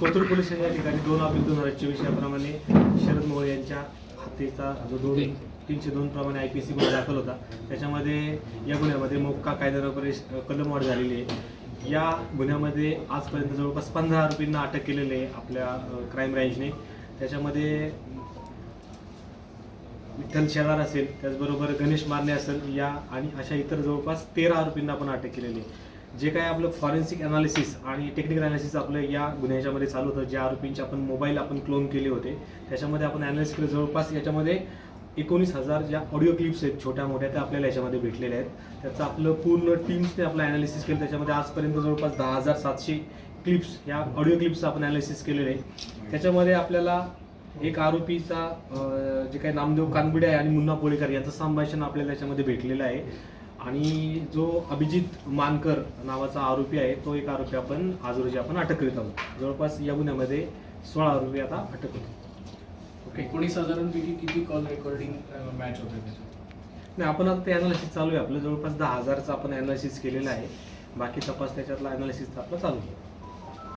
Kothrud police या ठिकाणी दोन ऑब्लिक दोन हजार चोवीस याप्रमाणे शरद मोहोळ यांच्या हत्येचा जो दोन तीनशे दोन प्रमाणे आय पी सी गुन्हा दाखल होता. त्याच्यामध्ये या गुन्ह्यामध्ये मोक्का कायद्याद्वारे कलम वाढ झालेली आहे. या गुन्ह्यामध्ये आजपर्यंत जवळपास पंधरा आरोपींना अटक केलेली आहे आपल्या क्राईम ब्रँचने त्याच्यामध्ये विठ्ठल शेलार असेल त्याचबरोबर गणेश मारणे असेल या आणि अशा इतर जवळपास तेरा आरोपींना आपण अटक केलेली आहे. जे काय आपलं फॉरेन्सिक अनालिसिस आणि टेक्निकल अनालिसिस आपलं या गुन्ह्याच्यामध्ये चालू होतं ज्या आरोपींचे आपण मोबाईल आपण क्लोन केले होते त्याच्यामध्ये आपण अनालिसिस केलं. जवळपास याच्यामध्ये एकोणीस हजार ज्या ऑडिओ क्लिप्स आहेत छोट्या मोठ्या त्या आपल्याला याच्यामध्ये भेटलेल्या आहेत. त्याचं आपलं पूर्ण टीम्सने आपलं अनालिसिस केलं. त्याच्यामध्ये आजपर्यंत जवळपास दहा हजार सातशे क्लिप्स या ऑडिओ क्लिप्स आपण अनालिसिस केलेले आहे त्याच्यामध्ये आपल्याला एक आरोपीचा जे काही नामदेव कानबिडे आहे आणि मुन्ना पोळेकर यांचं संभाषण आपल्याला त्याच्यामध्ये भेटलेलं आहे. आणि जो अभिजित मानकर नावाचा आरोपी आहे तो एक आरोपी आपण आज रोजी आपण अटक करीत आहोत. जवळपास या गुन्ह्यामध्ये सोळा आरोपी आता अटक होते ओके एकोणीस हजारांपैकी किती कॉल रेकॉर्डिंग मॅच होते नाही आपण आता ते अनालिसिस चालू आहे. आपलं जवळपास दहा हजारचं आपण अनालिसिस केलेलं आहे. बाकी तपास त्याच्यातला अनालिसिस आपलं चालू आहे.